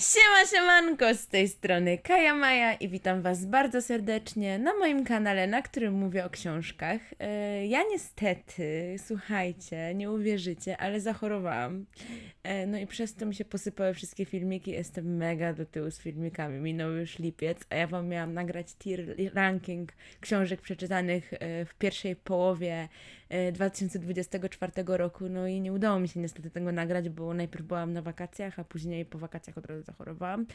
Siema, siemanko, z tej strony Kaja Maja i witam Was bardzo serdecznie na moim kanale, na którym mówię o książkach. E, Ja niestety, słuchajcie, nie uwierzycie, ale zachorowałam. E, No i przez to mi się posypały wszystkie filmiki, jestem mega do tyłu z filmikami. Minął już lipiec, a ja Wam miałam nagrać tier ranking książek przeczytanych e, w pierwszej połowie 2024 roku, no i nie udało mi się niestety tego nagrać, bo najpierw byłam na wakacjach, a później po wakacjach od razu zachorowałam.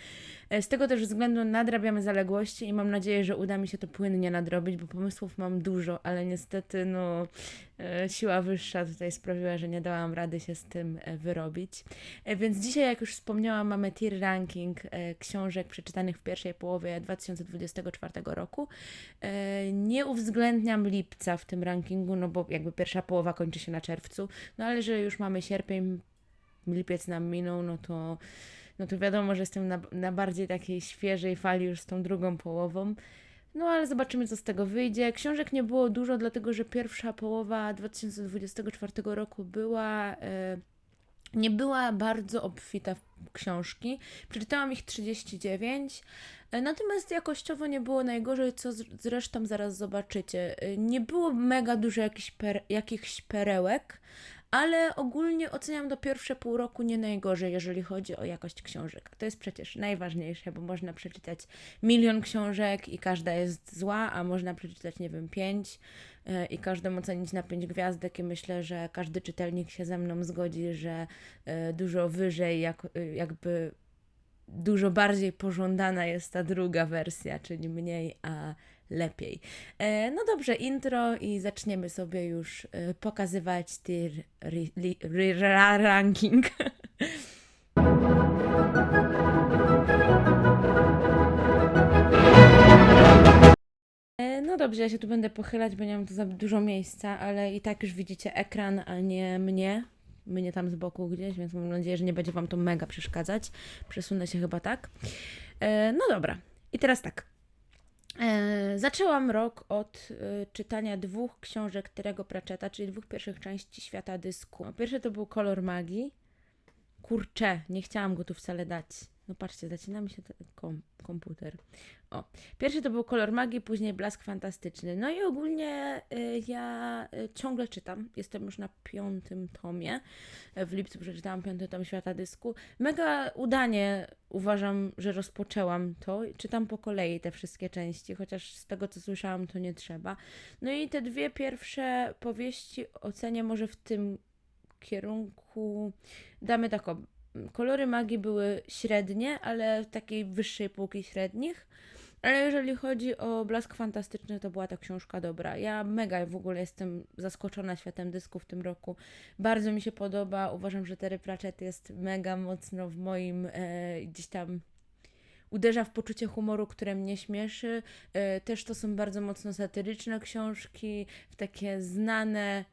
E, Z tego też względu nadrabiamy zaległości i mam nadzieję, że uda mi się to płynnie nadrobić, bo pomysłów mam dużo, ale niestety no e, siła wyższa tutaj sprawiła, że nie dałam rady się z tym e, wyrobić. E, Więc dzisiaj, jak już wspomniałam, mamy tier ranking e, książek przeczytanych w pierwszej połowie 2024 roku. E, Nie uwzględniam lipca w tym rankingu, no bo jakby pierwsza połowa kończy się na czerwcu, no ale że już mamy sierpień, lipiec nam minął, no to, no to wiadomo, że jestem na, na bardziej takiej świeżej fali już z tą drugą połową. No ale zobaczymy, co z tego wyjdzie. Książek nie było dużo, dlatego że pierwsza połowa 2024 roku była. E, nie była bardzo obfita w książki. Przeczytałam ich 39, e, natomiast jakościowo nie było najgorzej, co zresztą zaraz zobaczycie. E, Nie było mega dużo jakichś, per, jakichś perełek, ale ogólnie oceniam to pierwsze pół roku nie najgorzej, jeżeli chodzi o jakość książek. To jest przecież najważniejsze, bo można przeczytać milion książek i każda jest zła, a można przeczytać, nie wiem, pięć e, i każdą ocenić na pięć gwiazdek i myślę, że każdy czytelnik się ze mną zgodzi, że e, dużo wyżej, jak, e, jakby dużo bardziej pożądana jest ta druga wersja, czyli mniej, a lepiej. E, no dobrze, intro i zaczniemy sobie już e, pokazywać tier ranking. E, No dobrze, ja się tu będę pochylać, bo nie mam tu za dużo miejsca, ale i tak już widzicie ekran, a nie mnie. Mnie tam z boku gdzieś, więc mam nadzieję, że nie będzie Wam to mega przeszkadzać. Przesunę się chyba tak. E, no dobra, i teraz tak. E, zaczęłam rok od e, czytania dwóch książek Terego Pratchetta, czyli dwóch pierwszych części Świata Dysku. Pierwszy to był Kolor Magii. Kurczę, nie chciałam go tu wcale dać. No patrzcie, zacina mi się ten kom komputer. O, pierwszy to był Kolor Magii, później Blask Fantastyczny. No i ogólnie y, ja y, ciągle czytam. Jestem już na piątym tomie. W lipcu przeczytałam piąty tom Świata Dysku. Mega udanie uważam, że rozpoczęłam to. Czytam po kolei te wszystkie części, chociaż z tego co słyszałam, to nie trzeba. No i te dwie pierwsze powieści ocenię może w tym kierunku. Damy tak. Kolory magii były średnie, ale takiej wyższej półki średnich. Ale jeżeli chodzi o Blask Fantastyczny, to była ta książka dobra. Ja mega w ogóle jestem zaskoczona światem dysku w tym roku. Bardzo mi się podoba. Uważam, że Terry Pratchett jest mega mocno w moim e, gdzieś tam uderza w poczucie humoru, które mnie śmieszy. E, też to są bardzo mocno satyryczne książki, w takie znane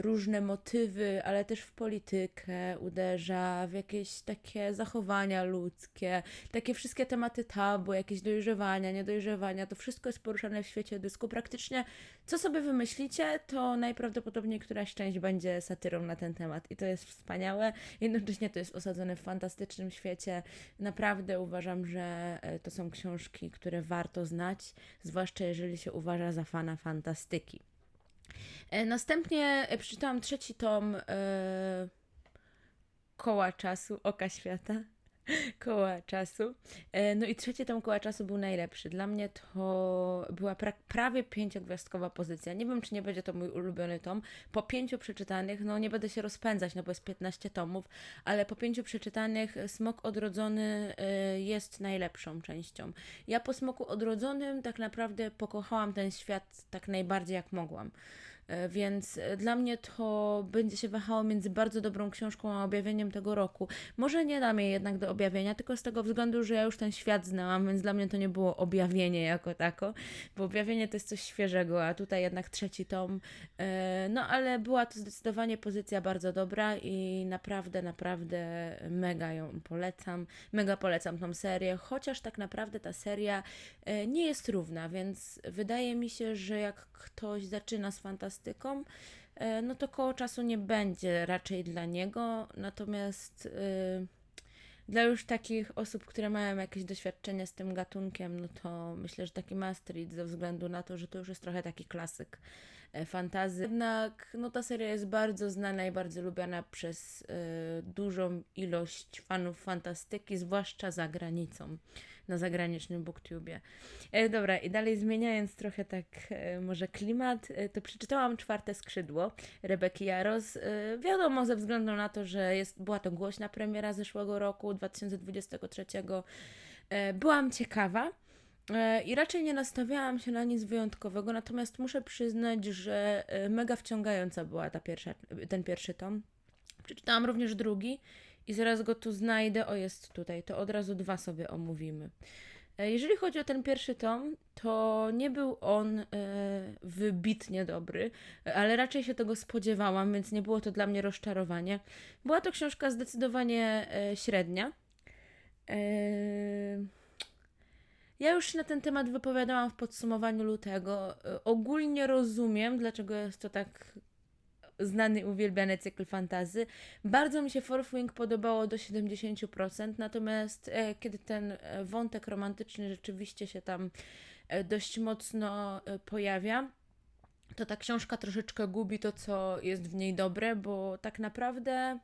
różne motywy, ale też w politykę uderza, w jakieś takie zachowania ludzkie, takie wszystkie tematy tabu, jakieś dojrzewania, niedojrzewania, to wszystko jest poruszane w świecie dysku. Praktycznie co sobie wymyślicie, to najprawdopodobniej któraś część będzie satyrą na ten temat i to jest wspaniałe. Jednocześnie to jest osadzone w fantastycznym świecie. Naprawdę uważam, że e, to są książki, które warto znać, zwłaszcza jeżeli się uważa za fana fantastyki. E, Następnie e, przeczytałam trzeci tom e, Koła Czasu, Oka Świata. Koła Czasu. E, No i trzeci tom Koła Czasu był najlepszy. Dla mnie to była pra prawie pięciogwiazdkowa pozycja. Nie wiem, czy nie będzie to mój ulubiony tom. Po pięciu przeczytanych, no nie będę się rozpędzać, no bo jest 15 tomów, ale po pięciu przeczytanych Smok Odrodzony e, jest najlepszą częścią. Ja po Smoku Odrodzonym tak naprawdę pokochałam ten świat tak najbardziej jak mogłam. E, Więc e, dla mnie to będzie się wahało między bardzo dobrą książką a objawieniem tego roku. Może nie dam jej jednak do objawienia, tylko z tego względu, że ja już ten świat znałam, więc dla mnie to nie było objawienie jako tako, bo objawienie to jest coś świeżego, a tutaj jednak trzeci tom. E, No ale była to zdecydowanie pozycja bardzo dobra i naprawdę, naprawdę mega ją polecam. Mega polecam tą serię, chociaż tak naprawdę ta seria nie jest równa, więc wydaje mi się, że jak ktoś zaczyna z fantastyką, e, no to koło czasu nie będzie raczej dla niego, natomiast e, Dla już takich osób, które mają jakieś doświadczenie z tym gatunkiem, no to myślę, że taki Maastricht ze względu na to, że to już jest trochę taki klasyk e, fantazy. Jednak no, ta seria jest bardzo znana i bardzo lubiana przez e, dużą ilość fanów fantastyki, zwłaszcza za granicą, na zagranicznym booktubie. E, dobra, i dalej zmieniając trochę tak e, może klimat, e, to przeczytałam Czwarte Skrzydło Rebeki Jaros. E, wiadomo, ze względu na to, że jest, była to głośna premiera zeszłego roku, 2023. E, byłam ciekawa. E, I raczej nie nastawiałam się na nic wyjątkowego, natomiast muszę przyznać, że e, mega wciągająca była ta pierwsza, ten pierwszy tom. Przeczytałam również drugi i zaraz go tu znajdę. O, jest tutaj, to od razu dwa sobie omówimy. E, Jeżeli chodzi o ten pierwszy tom, to nie był on e, wybitnie dobry, ale raczej się tego spodziewałam, więc nie było to dla mnie rozczarowanie. Była to książka zdecydowanie e, średnia. E, ja już na ten temat wypowiadałam w podsumowaniu lutego. E, Ogólnie rozumiem, dlaczego jest to tak znany uwielbiany cykl fantazy. Bardzo mi się Fourth Wing podobało do 70%, natomiast e, kiedy ten e, wątek romantyczny rzeczywiście się tam e, dość mocno pojawia, to ta książka troszeczkę gubi to, co jest w niej dobre, bo tak naprawdę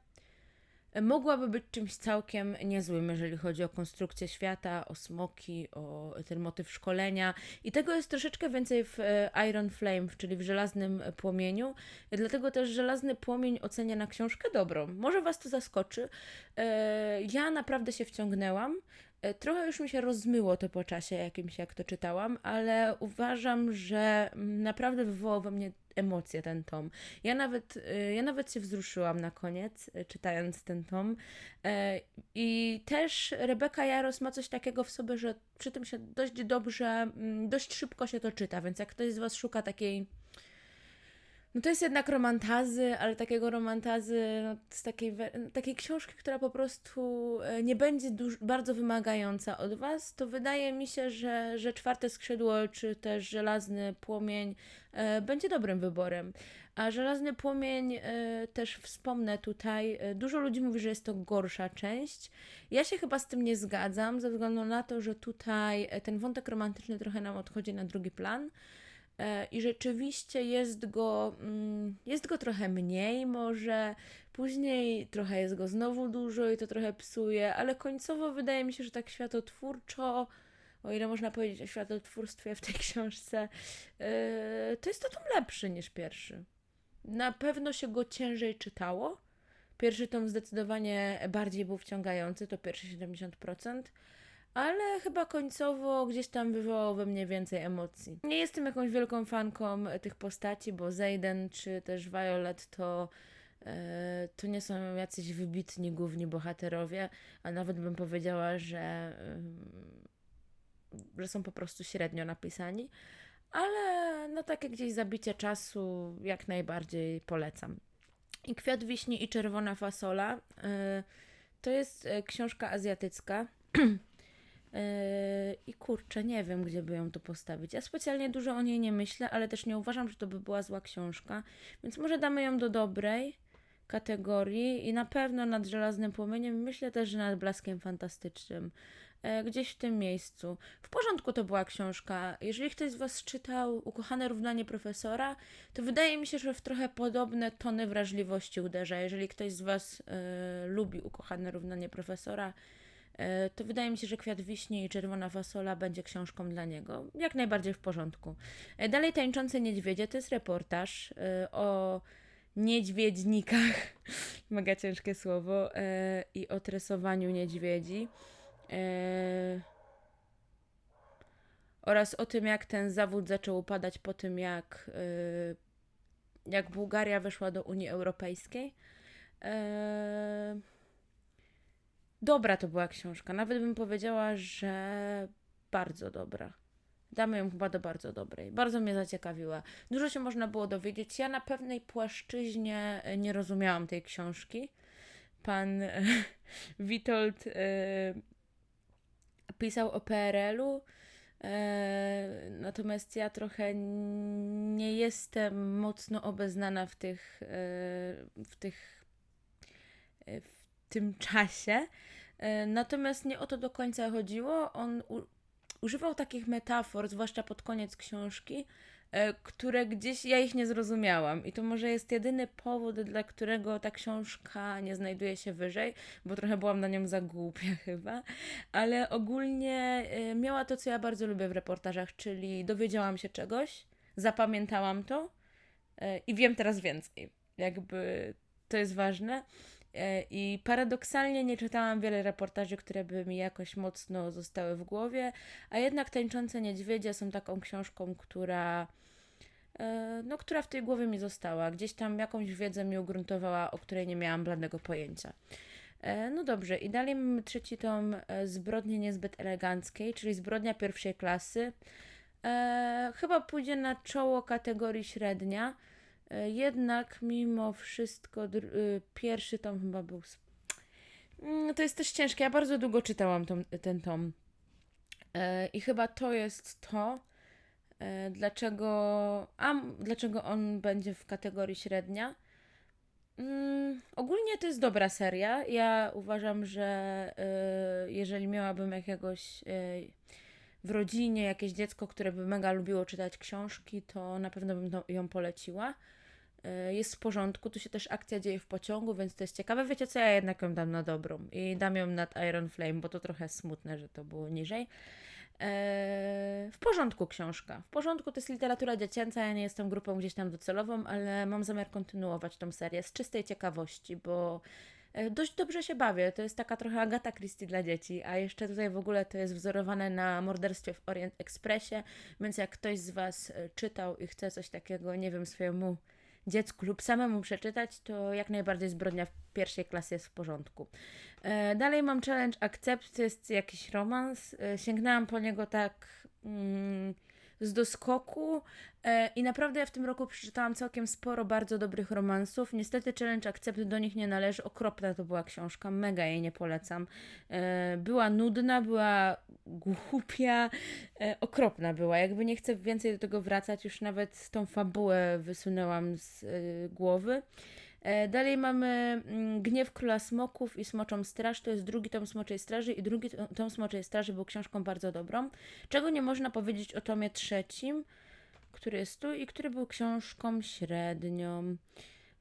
mogłaby być czymś całkiem niezłym, jeżeli chodzi o konstrukcję świata, o smoki, o ten motyw szkolenia. I tego jest troszeczkę więcej w e, Iron Flame, czyli w Żelaznym Płomieniu. Dlatego też Żelazny Płomień ocenia na książkę dobrą. Może Was to zaskoczy. E, Ja naprawdę się wciągnęłam. E, Trochę już mi się rozmyło to po czasie jakimś, jak to czytałam, ale uważam, że mm, naprawdę wywołał we mnie emocje ten tom. Ja nawet, y, ja nawet się wzruszyłam na koniec, y, czytając ten tom. E, I też Rebeka Jaros ma coś takiego w sobie, że przy tym się dość dobrze, mm, dość szybko się to czyta, więc jak ktoś z Was szuka takiej no to jest jednak romantazy, ale takiego romantazy, no, z takiej, takiej książki, która po prostu e, nie będzie bardzo wymagająca od Was, to wydaje mi się, że, że Czwarte Skrzydło, czy też Żelazny Płomień e, będzie dobrym wyborem. A Żelazny Płomień e, też wspomnę tutaj, e, dużo ludzi mówi, że jest to gorsza część. Ja się chyba z tym nie zgadzam, ze względu na to, że tutaj e, ten wątek romantyczny trochę nam odchodzi na drugi plan. E, I rzeczywiście jest go, mm, jest go trochę mniej, może później trochę jest go znowu dużo i to trochę psuje, ale końcowo wydaje mi się, że tak światotwórczo, o ile można powiedzieć o światotwórstwie w tej książce, e, to jest to tom lepszy niż pierwszy. Na pewno się go ciężej czytało. Pierwszy tom zdecydowanie bardziej był wciągający, to pierwsze 70%. Ale chyba końcowo gdzieś tam wywołał we mnie więcej emocji. Nie jestem jakąś wielką fanką tych postaci, bo Zayden czy też Violet to, e, to nie są jacyś wybitni główni bohaterowie, a nawet bym powiedziała, że, że są po prostu średnio napisani. Ale no takie gdzieś zabicie czasu jak najbardziej polecam. I Kwiat Wiśni i Czerwona Fasola e, to jest e, książka azjatycka. Yy, I kurczę, nie wiem, gdzie by ją tu postawić. Ja specjalnie dużo o niej nie myślę, ale też nie uważam, że to by była zła książka, więc może damy ją do dobrej kategorii i na pewno nad Żelaznym Płomieniem, myślę też, że nad Blaskiem Fantastycznym. E, Gdzieś w tym miejscu. W porządku to była książka. Jeżeli ktoś z Was czytał Ukochane równanie profesora, to wydaje mi się, że w trochę podobne tony wrażliwości uderza. Jeżeli ktoś z Was e, lubi Ukochane równanie profesora, to wydaje mi się, że Kwiat Wiśni i Czerwona Fasola będzie książką dla niego. Jak najbardziej w porządku. E, Dalej Tańczące Niedźwiedzie to jest reportaż e, o niedźwiedźnikach, mega ciężkie słowo, e, i o tresowaniu niedźwiedzi. E, Oraz o tym, jak ten zawód zaczął upadać po tym, jak, e, jak Bułgaria weszła do Unii Europejskiej. Dobra to była książka. Nawet bym powiedziała, że bardzo dobra. Damy ją chyba do bardzo dobrej. Bardzo mnie zaciekawiła. Dużo się można było dowiedzieć. Ja na pewnej płaszczyźnie e, nie rozumiałam tej książki. Pan e, Witold e, pisał o PRL-u. Natomiast ja trochę nie jestem mocno obeznana w tych, w tych, tym czasie. E, Natomiast nie o to do końca chodziło. On u, używał takich metafor, zwłaszcza pod koniec książki, e, które gdzieś ja ich nie zrozumiałam. I to może jest jedyny powód, dla którego ta książka nie znajduje się wyżej, bo trochę byłam na nią za głupia chyba. Ale ogólnie e, miała to, co ja bardzo lubię w reportażach, czyli dowiedziałam się czegoś, zapamiętałam to i wiem teraz więcej. Jakby to jest ważne. E, I paradoksalnie nie czytałam wiele reportaży, które by mi jakoś mocno zostały w głowie, a jednak Tańczące Niedźwiedzie są taką książką, która, e, no, która w tej głowie mi została. Gdzieś tam jakąś wiedzę mi ugruntowała, o której nie miałam bladego pojęcia. E, No dobrze, i dalej mamy trzeci tom Zbrodni Niezbyt Eleganckiej, czyli Zbrodnia pierwszej klasy. E, chyba pójdzie na czoło kategorii średnia. E, Jednak mimo wszystko y, pierwszy tom chyba był. Mm, To jest też ciężkie. Ja bardzo długo czytałam tom, ten tom. E, I chyba to jest to, e, dlaczego. A dlaczego on będzie w kategorii średnia? Mm, ogólnie to jest dobra seria. Ja uważam, że jeżeli miałabym jakiegoś w rodzinie jakieś dziecko, które by mega lubiło czytać książki, to na pewno bym ją poleciła. E, Jest w porządku, tu się też akcja dzieje w pociągu, więc to jest ciekawe. Wiecie co, ja jednak ją dam na dobrą i dam ją nad Iron Flame, bo to trochę smutne, że to było niżej. E, W porządku książka. W porządku to jest literatura dziecięca, ja nie jestem grupą gdzieś tam docelową, ale mam zamiar kontynuować tą serię z czystej ciekawości, bo e, dość dobrze się bawię. To jest taka trochę Agata Christie dla dzieci, a jeszcze tutaj w ogóle to jest wzorowane na morderstwie w Orient Expressie, więc jak ktoś z Was e, czytał i chce coś takiego, nie wiem, swojemu dziecku lub samemu przeczytać, to jak najbardziej zbrodnia w pierwszej klasie jest w porządku. E, dalej mam challenge Accept, to jest jakiś romans. E, sięgnęłam po niego tak mm, z doskoku e, i naprawdę ja w tym roku przeczytałam całkiem sporo bardzo dobrych romansów. Niestety challenge Accept do nich nie należy. Okropna to była książka, mega jej nie polecam. E, była nudna, była głupia, e, okropna była. Jakby nie chcę więcej do tego wracać, już nawet tą fabułę wysunęłam z głowy. E, Dalej mamy mm, Gniew Króla Smoków i Smoczą Straż. To jest drugi tom Smoczej Straży i drugi to- tom Smoczej Straży był książką bardzo dobrą. Czego nie można powiedzieć o tomie trzecim, który jest tu i który był książką średnią.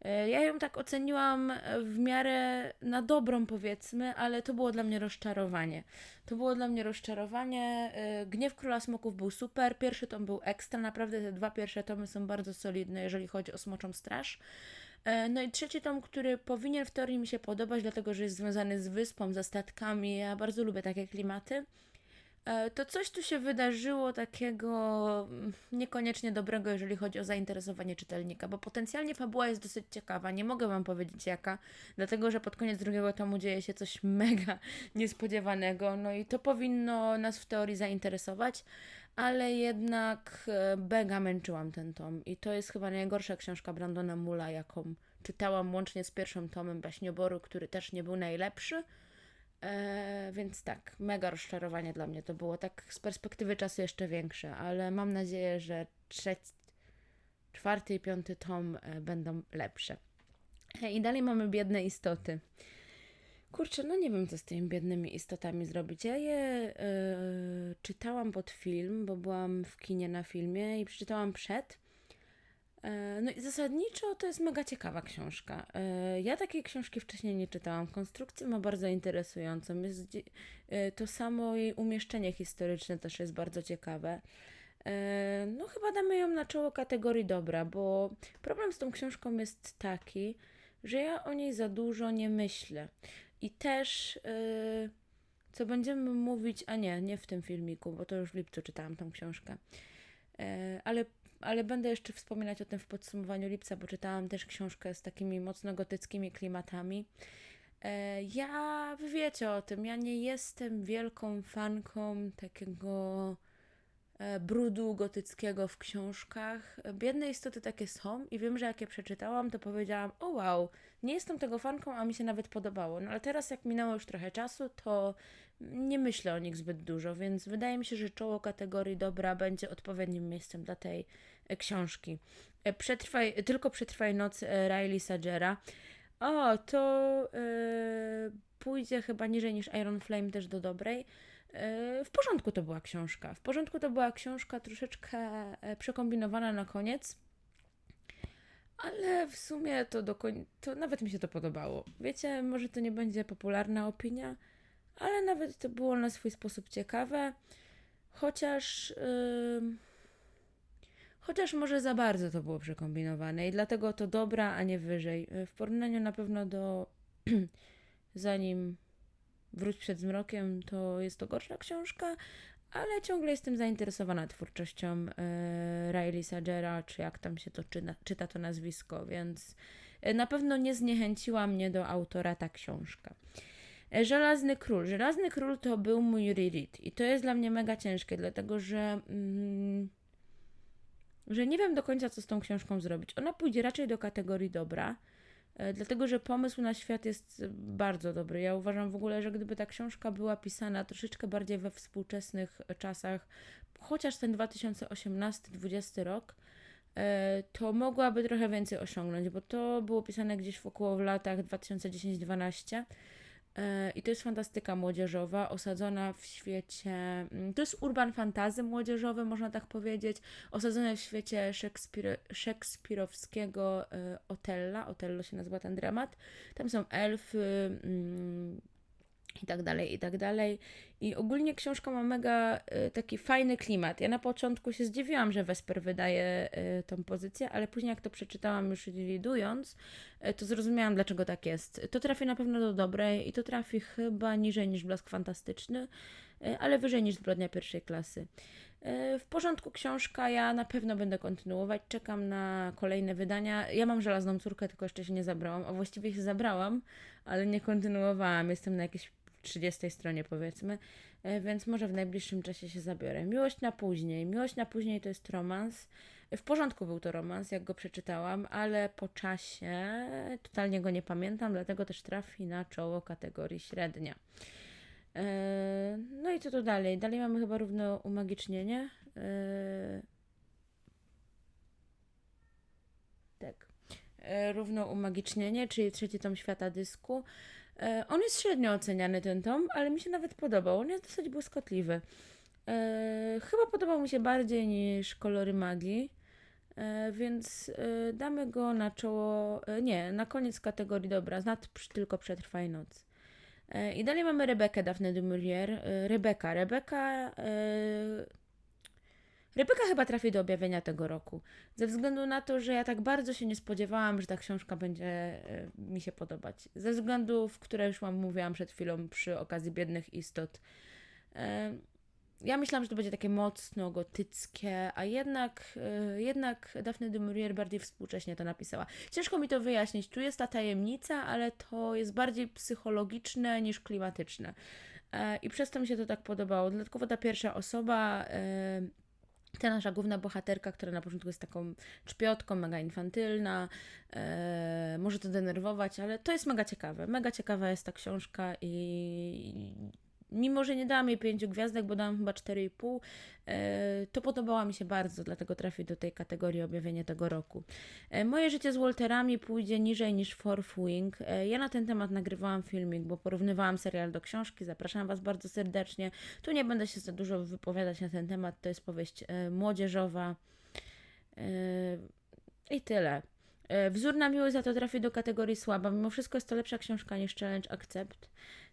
E, Ja ją tak oceniłam e, w miarę na dobrą, powiedzmy, ale to było dla mnie rozczarowanie. To było dla mnie rozczarowanie. Gniew Króla Smoków był super, pierwszy tom był ekstra, naprawdę te dwa pierwsze tomy są bardzo solidne, jeżeli chodzi o Smoczą Straż. E, No i trzeci tom, który powinien w teorii mi się podobać, dlatego że jest związany z wyspą, ze statkami. Ja bardzo lubię takie klimaty. E, To coś tu się wydarzyło takiego mm, niekoniecznie dobrego, jeżeli chodzi o zainteresowanie czytelnika, bo potencjalnie fabuła jest dosyć ciekawa. Nie mogę Wam powiedzieć jaka, dlatego że pod koniec drugiego tomu dzieje się coś mega niespodziewanego. No i to powinno nas w teorii zainteresować, ale jednak e, mega męczyłam ten tom. I to jest chyba najgorsza książka Brandona Mula, jaką czytałam łącznie z pierwszym tomem Baśnioboru, który też nie był najlepszy. E, więc tak, mega rozczarowanie dla mnie to było. Tak z perspektywy czasu jeszcze większe, ale mam nadzieję, że trzeci, czwarty i piąty tom e, będą lepsze. E, I dalej mamy biedne istoty. Kurczę, no nie wiem, co z tymi biednymi istotami zrobić. Ja je e, czytałam pod film, bo byłam w kinie na filmie i przeczytałam przed. E, No i zasadniczo to jest mega ciekawa książka. E, Ja takiej książki wcześniej nie czytałam. Konstrukcję ma bardzo interesującą. Jest, e, to samo jej umieszczenie historyczne też jest bardzo ciekawe. No chyba damy ją na czoło kategorii dobra, bo problem z tą książką jest taki, że ja o niej za dużo nie myślę. I też, e, co będziemy mówić, a nie, nie w tym filmiku, bo to już w lipcu czytałam tą książkę. E, Ale ale będę jeszcze wspominać o tym w podsumowaniu lipca, bo czytałam też książkę z takimi mocno gotyckimi klimatami. E, Ja, wy wiecie o tym, ja nie jestem wielką fanką takiego e, brudu gotyckiego w książkach. Biedne istoty takie są i wiem, że jak je przeczytałam, to powiedziałam, o wow, nie jestem tego fanką, a mi się nawet podobało. No ale teraz jak minęło już trochę czasu, to nie myślę o nich zbyt dużo, więc wydaje mi się, że czoło kategorii dobra będzie odpowiednim miejscem dla tej e, książki. E, Przetrwaj, tylko przetrwaj noc e, Riley Sagera. O, to yy, pójdzie chyba niżej niż Iron Flame też do dobrej. W porządku to była książka. W porządku to była książka troszeczkę przekombinowana na koniec. Ale w sumie to, do koń... to nawet mi się to podobało. Wiecie, może to nie będzie popularna opinia, ale nawet to było na swój sposób ciekawe. Chociaż. Yy... Chociaż może za bardzo to było przekombinowane i dlatego to dobra, a nie wyżej. W porównaniu na pewno do zanim wróć przed zmrokiem, to jest to gorsza książka, ale ciągle jestem zainteresowana twórczością e, Riley Sagera, czy jak tam się to czyta, czyta to nazwisko, więc e, na pewno nie zniechęciła mnie do autora ta książka. E, Żelazny Król. Żelazny Król to był mój reread i to jest dla mnie mega ciężkie, dlatego że... Mm, że nie wiem do końca, co z tą książką zrobić. Ona pójdzie raczej do kategorii dobra, dlatego że pomysł na świat jest bardzo dobry. Ja uważam w ogóle, że gdyby ta książka była pisana troszeczkę bardziej we współczesnych czasach, chociaż ten 2018-2020 rok, e, to mogłaby trochę więcej osiągnąć, bo to było pisane gdzieś wokół w latach 2010-12 E, I to jest fantastyka młodzieżowa, osadzona w świecie. mm, To jest urban fantazy młodzieżowe, można tak powiedzieć. Osadzone w świecie szekspir, szekspirowskiego e, Otella. Otello się nazywa ten dramat. Tam są elfy. I tak dalej, i tak dalej. I ogólnie książka ma mega e, taki fajny klimat. Ja na początku się zdziwiłam, że Vesper wydaje e, tą pozycję, ale później jak to przeczytałam już lidując, e, to zrozumiałam, dlaczego tak jest. To trafi na pewno do dobrej i to trafi chyba niżej niż Blask Fantastyczny, ale wyżej niż Zbrodnia pierwszej klasy. W porządku książka, ja na pewno będę kontynuować, czekam na kolejne wydania. Ja mam żelazną córkę, tylko jeszcze się nie zabrałam, a właściwie się zabrałam, ale nie kontynuowałam. Jestem na jakiejś 30 stronie powiedzmy, e, więc może w najbliższym czasie się zabiorę. Miłość na później. Miłość na później to jest romans. W porządku był to romans, jak go przeczytałam, ale po czasie totalnie go nie pamiętam, dlatego też trafi na czoło kategorii średnia. E, No i co tu dalej? Dalej mamy chyba równo umagicznienie. E, Tak. Równo umagicznienie, czyli trzeci tom świata dysku. E, On jest średnio oceniany, ten tom, ale mi się nawet podobał. On jest dosyć błyskotliwy. E, Chyba podobał mi się bardziej niż kolory magii. E, Więc damy go na czoło. Nie, na koniec kategorii dobra. Znad tylko przetrwaj noc. I dalej mamy Rebekę Daphne du Maurier. Rebeka. Rebeka. Rebeka chyba trafi do objawienia tego roku. Ze względu na to, że ja tak bardzo się nie spodziewałam, że ta książka będzie e, mi się podobać. Ze względów, które już Wam mówiłam przed chwilą przy okazji Biednych Istot. E, ja myślałam, że to będzie takie mocno gotyckie, a jednak, e, jednak Daphne du Maurier bardziej współcześnie to napisała. Ciężko mi to wyjaśnić. Tu jest ta tajemnica, ale to jest bardziej psychologiczne niż klimatyczne. I przez to mi się to tak podobało. Dodatkowo ta pierwsza osoba, ta nasza główna bohaterka, która na początku jest taką czpiotką, mega infantylna, e, może to denerwować, ale to jest mega ciekawe. Mega ciekawa jest ta książka i mimo, że nie dałam jej pięciu gwiazdek, bo dałam chyba 4,5, e, to podobała mi się bardzo, dlatego trafi do tej kategorii objawienie tego roku. E, Moje życie z Walterami pójdzie niżej niż Fourth Wing. E, Ja na ten temat nagrywałam filmik, bo porównywałam serial do książki. Zapraszam Was bardzo serdecznie. Tu nie będę się za dużo wypowiadać na ten temat. To jest powieść młodzieżowa. I tyle. Wzór na miłość za to trafi do kategorii słaba. Mimo wszystko jest to lepsza książka niż Challenge Accept.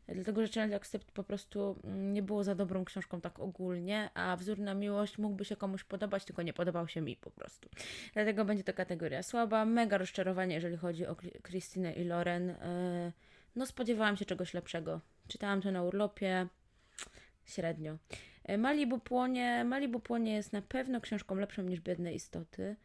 Dlatego, że Challenge Accept po prostu mm, nie było za dobrą książką tak ogólnie, a Wzór na miłość mógłby się komuś podobać, tylko nie podobał się mi po prostu. Dlatego będzie to kategoria słaba. Mega rozczarowanie, jeżeli chodzi o Christinę i Loren. E, No, spodziewałam się czegoś lepszego. Czytałam to na urlopie. Średnio. E, Malibu Płonie. Malibu Płonie jest na pewno książką lepszą niż Biedne Istoty.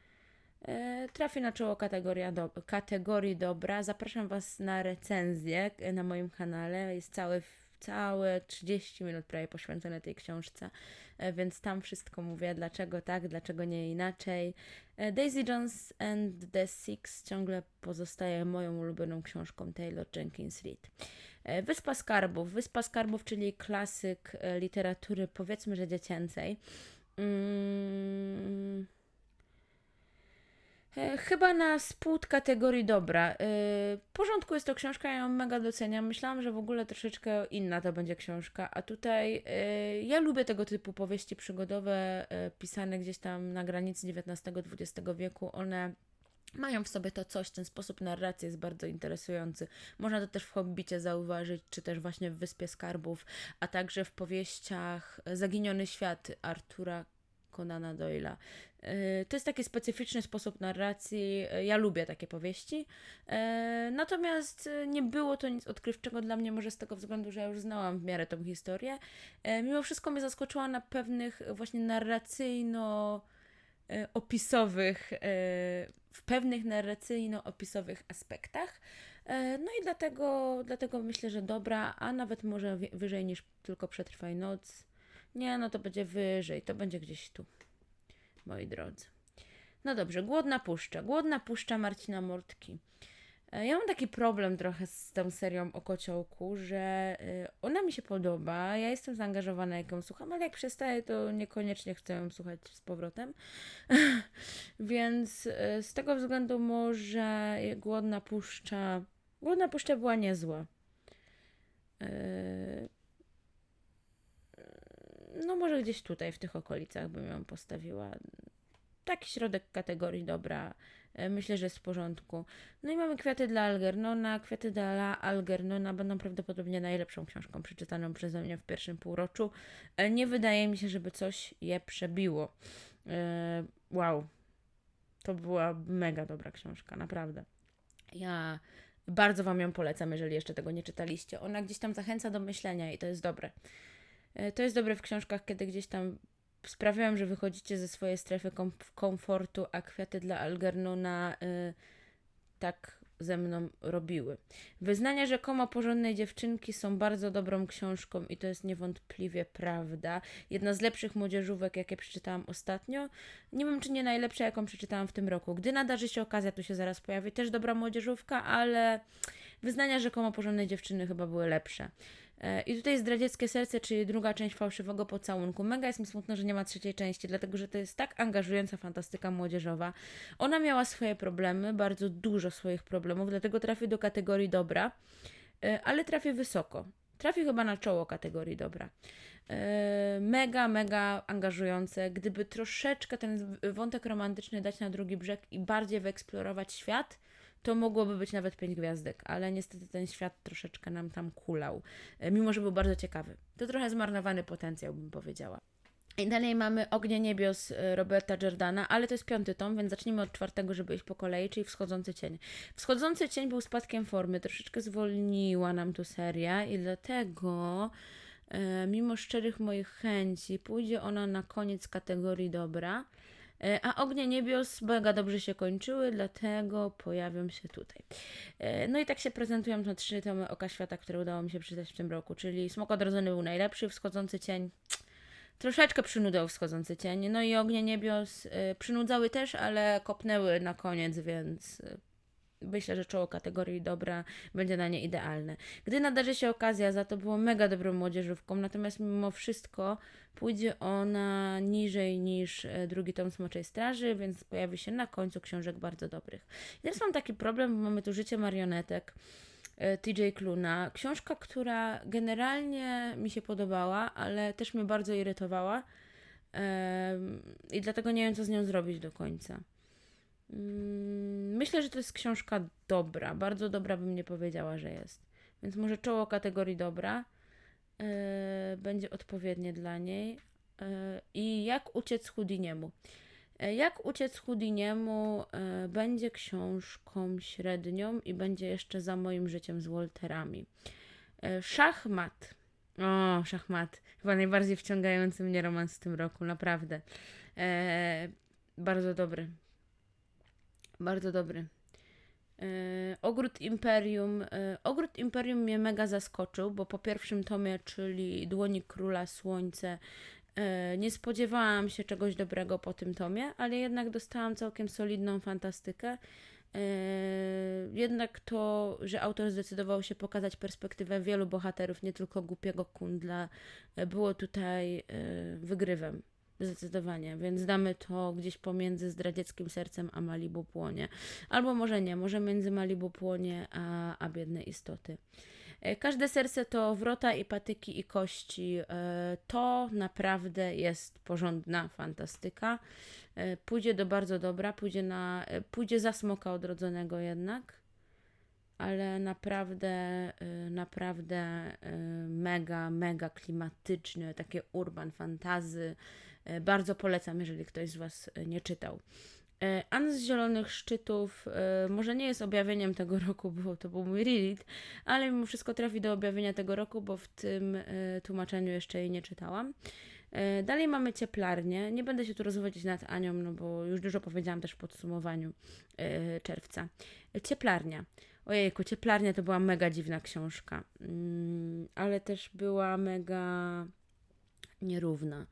E, Trafi na czoło kategoria do, kategorii dobra. Zapraszam Was na recenzję e, na moim kanale. Jest całe, całe 30 minut prawie poświęcone tej książce, e, więc tam wszystko mówię, dlaczego tak, dlaczego nie inaczej. Daisy Jones and the Six ciągle pozostaje moją ulubioną książką Taylor Jenkins Reid. Wyspa Skarbów. Wyspa Skarbów, czyli klasyk literatury powiedzmy, że dziecięcej. Mm. E, Chyba na spód kategorii dobra. E, W porządku jest to książka, ja ją mega doceniam. Myślałam, że w ogóle troszeczkę inna to będzie książka, a tutaj e, ja lubię tego typu powieści przygodowe, pisane gdzieś tam na granicy XIX-XX wieku. One mają w sobie to coś, ten sposób narracji jest bardzo interesujący. Można to też w Hobbicie zauważyć, czy też właśnie w Wyspie Skarbów, a także w powieściach Zaginiony Świat Artura Conana Doyle'a. Yy, To jest taki specyficzny sposób narracji. Yy, Ja lubię takie powieści. Yy, Natomiast nie było to nic odkrywczego dla mnie, może z tego względu, że ja już znałam w miarę tą historię. Mimo wszystko mnie zaskoczyła na pewnych właśnie narracyjno e, opisowych, e, w pewnych narracyjno-opisowych aspektach. E, No i dlatego, dlatego myślę, że dobra, a nawet może wyżej niż tylko Przetrwaj noc. Nie, no to będzie wyżej, to będzie gdzieś tu, moi drodzy. No dobrze, Głodna Puszcza. Głodna Puszcza Marcina Mortki. E, Ja mam taki problem trochę z tą serią o kociołku, że e, ona mi się podoba, ja jestem zaangażowana jak ją słucham, ale jak przestaję, to niekoniecznie chcę ją słuchać z powrotem. Więc e, z tego względu może Głodna Puszcza... Głodna Puszcza była niezła. E, No może gdzieś tutaj, w tych okolicach bym ją postawiła. Taki środek kategorii dobra. E, Myślę, że jest w porządku. No i mamy Kwiaty dla Algernona. Kwiaty dla Algernona będą prawdopodobnie najlepszą książką przeczytaną przeze mnie w pierwszym półroczu. E, Nie wydaje mi się, żeby coś je przebiło. E, Wow. To była mega dobra książka, naprawdę. Ja bardzo Wam ją polecam, jeżeli jeszcze tego nie czytaliście. Ona gdzieś tam zachęca do myślenia i to jest dobre. E, To jest dobre w książkach, kiedy gdzieś tam sprawiają, że wychodzicie ze swojej strefy kom- komfortu, a kwiaty dla Algernona y, tak ze mną robiły. Wyznania rzekomo porządnej dziewczynki są bardzo dobrą książką i to jest niewątpliwie prawda. Jedna z lepszych młodzieżówek, jakie przeczytałam ostatnio. Nie wiem, czy nie najlepsza, jaką przeczytałam w tym roku. Gdy nadarzy się okazja, tu się zaraz pojawi też dobra młodzieżówka, ale wyznania rzekomo porządnej dziewczyny chyba były lepsze. E, I tutaj Zdradzieckie Serce, czyli druga część Fałszywego Pocałunku. Mega jest mi smutno, że nie ma trzeciej części, dlatego że to jest tak angażująca fantastyka młodzieżowa. Ona miała swoje problemy, bardzo dużo swoich problemów, dlatego trafi do kategorii dobra, e, ale trafi wysoko. Trafi chyba na czoło kategorii dobra. E, Mega, mega angażujące. Gdyby troszeczkę ten wątek romantyczny dać na drugi brzeg i bardziej wyeksplorować świat, to mogłoby być nawet pięć gwiazdek, ale niestety ten świat troszeczkę nam tam kulał, e, mimo że był bardzo ciekawy. To trochę zmarnowany potencjał, bym powiedziała. I dalej mamy Ognie Niebios e, Roberta Jordana, ale to jest piąty tom, więc zacznijmy od czwartego, żeby iść po kolei, czyli Wschodzący Cień. Wschodzący Cień był spadkiem formy, troszeczkę zwolniła nam tu seria i dlatego, e, mimo szczerych moich chęci, pójdzie ona na koniec kategorii dobra. E, A Ognie Niebios mega dobrze się kończyły, dlatego pojawią się tutaj. E, No i tak się prezentują te trzy tomy Oka Świata, które udało mi się przeczytać w tym roku, czyli Smok Odrodzony był najlepszy, Wschodzący Cień troszeczkę przynudzał Wschodzący Cień, no i Ognie Niebios y, przynudzały też, ale kopnęły na koniec, więc myślę, że czoło kategorii dobra będzie na nie idealne. Gdy nadarzy się okazja, za to było mega dobrą młodzieżówką, natomiast mimo wszystko pójdzie ona niżej niż e, drugi tom Smoczej Straży, więc pojawi się na końcu książek bardzo dobrych. I teraz mam taki problem, bo mamy tu Życie marionetek. e, TJ Kluna. Książka, która generalnie mi się podobała, ale też mnie bardzo irytowała. I dlatego nie wiem, co z nią zrobić do końca. Mm, Myślę, że to jest książka dobra. Bardzo dobra bym nie powiedziała, że jest. Więc może czoło kategorii dobra e, będzie odpowiednie dla niej. E, I jak uciec Houdiniemu. E, Jak uciec Houdiniemu e, będzie książką średnią i będzie jeszcze za moim życiem z Walterami. E, Szachmat. O, szachmat. Chyba najbardziej wciągający mnie romans w tym roku, naprawdę. E, bardzo dobry. Bardzo dobry. E, Ogród Imperium. E, Ogród Imperium mnie mega zaskoczył, bo po pierwszym tomie, czyli Dłoni Króla Słońce, e, nie spodziewałam się czegoś dobrego po tym tomie, ale jednak dostałam całkiem solidną fantastykę. Jednak to, że autor zdecydował się pokazać perspektywę wielu bohaterów, nie tylko głupiego kundla, było tutaj wygrywem. Zdecydowanie, więc damy to gdzieś pomiędzy zdradzieckim sercem a Malibu płonie. Albo może nie, może między Malibu płonie a, a biedne istoty. E, Każde serce to wrota i patyki i kości. E, To naprawdę jest porządna fantastyka. E, Pójdzie do bardzo dobra, pójdzie, na, pójdzie za smoka odrodzonego jednak, ale naprawdę, naprawdę mega, mega klimatyczny, takie urban fantazy. E, Bardzo polecam, jeżeli ktoś z Was e, nie czytał. E, An z Zielonych Szczytów może nie jest objawieniem tego roku, bo to był mój read, ale mimo wszystko trafi do objawienia tego roku, bo w tym tłumaczeniu jeszcze jej nie czytałam. Dalej mamy cieplarnię. Nie będę się tu rozwodzić nad Anią, no bo już dużo powiedziałam też w podsumowaniu czerwca. Cieplarnia. Ojejku, Cieplarnia to była mega dziwna książka, Mm, ale też była mega nierówna.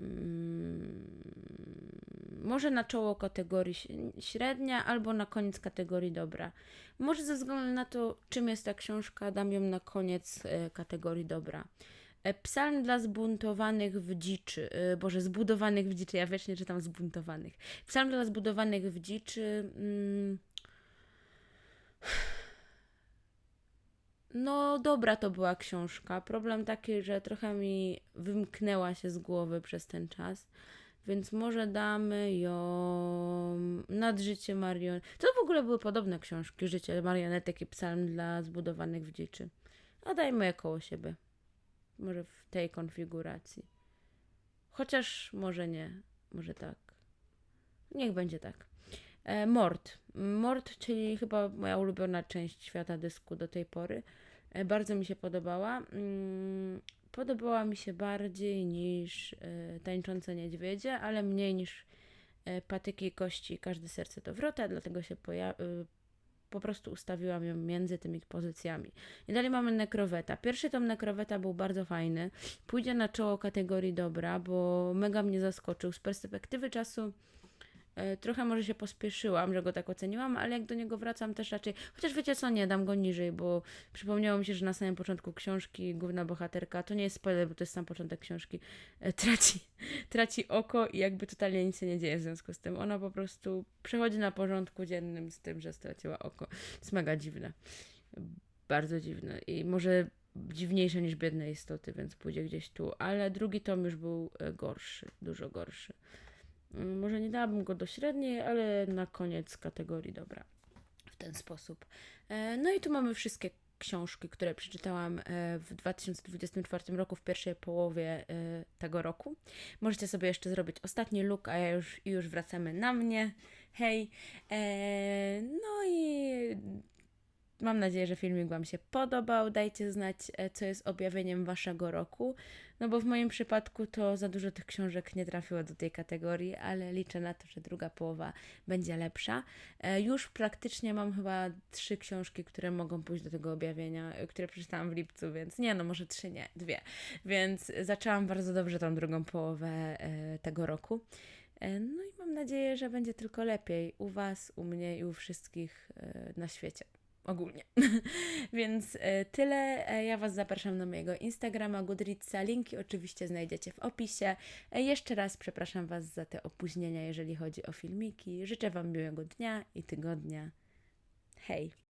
Mm, Może na czoło kategorii średnia, albo na koniec kategorii dobra. Może ze względu na to, czym jest ta książka, dam ją na koniec e, kategorii dobra. E, Psalm dla zbuntowanych w dziczy. e, Boże, zbudowanych w dziczy. Ja wiecznie czytam zbuntowanych. Psalm dla zbudowanych w dziczy. Mm. No, dobra to była książka. Problem taki, że trochę mi wymknęła się z głowy przez ten czas. Więc może damy ją nad życie marionet. To w ogóle były podobne książki. Życie marionetek i psalm dla zbudowanych w dziczy. A dajmy je koło siebie. Może w tej konfiguracji. Chociaż może nie. Może tak. Niech będzie tak. E, Mord. Mord, czyli chyba moja ulubiona część świata dysku do tej pory. E, bardzo mi się podobała. Mm, Podobała mi się bardziej niż e, Tańczące Niedźwiedzie, ale mniej niż Patyki Kości i Każde Serce to Wrota, dlatego się po prostu ustawiłam ją między tymi pozycjami. I dalej mamy Nekroweta. Pierwszy tom Nekroweta był bardzo fajny. Pójdzie na czoło kategorii dobra, bo mega mnie zaskoczył. Z perspektywy czasu trochę może się pospieszyłam, że go tak oceniłam, ale jak do niego wracam też raczej... Chociaż wiecie co, nie, dam go niżej, bo przypomniało mi się, że na samym początku książki główna bohaterka, to nie jest spoiler, bo to jest sam początek książki, e, traci, traci oko i jakby totalnie nic się nie dzieje w związku z tym. Ona po prostu przechodzi na porządku dziennym z tym, że straciła oko. To jest mega dziwne. Bardzo dziwne i może dziwniejsze niż biedne istoty, więc pójdzie gdzieś tu, ale drugi tom już był e, gorszy, dużo gorszy. Mm, Może nie dałabym go do średniej, ale na koniec kategorii dobra. W ten sposób. E, No i tu mamy wszystkie książki, które przeczytałam e, w 2024 roku, w pierwszej połowie e, tego roku. Możecie sobie jeszcze zrobić ostatni look, a ja już, już wracamy na mnie. Hej! No i Mam nadzieję, że filmik Wam się podobał. Dajcie znać, e, co jest objawieniem Waszego roku. No bo w moim przypadku to za dużo tych książek nie trafiło do tej kategorii, ale liczę na to, że druga połowa będzie lepsza. E, Już praktycznie mam chyba trzy książki, które mogą pójść do tego objawienia, e, które przeczytałam w lipcu, więc nie, no może trzy, nie, dwie. Więc zaczęłam bardzo dobrze tą drugą połowę tego roku. No i mam nadzieję, że będzie tylko lepiej u Was, u mnie i u wszystkich na świecie ogólnie. Więc e, tyle. E, Ja Was zapraszam na mojego Instagrama Goodreadsa. Linki oczywiście znajdziecie w opisie. E, Jeszcze raz przepraszam Was za te opóźnienia, jeżeli chodzi o filmiki. Życzę Wam miłego dnia i tygodnia. Hej!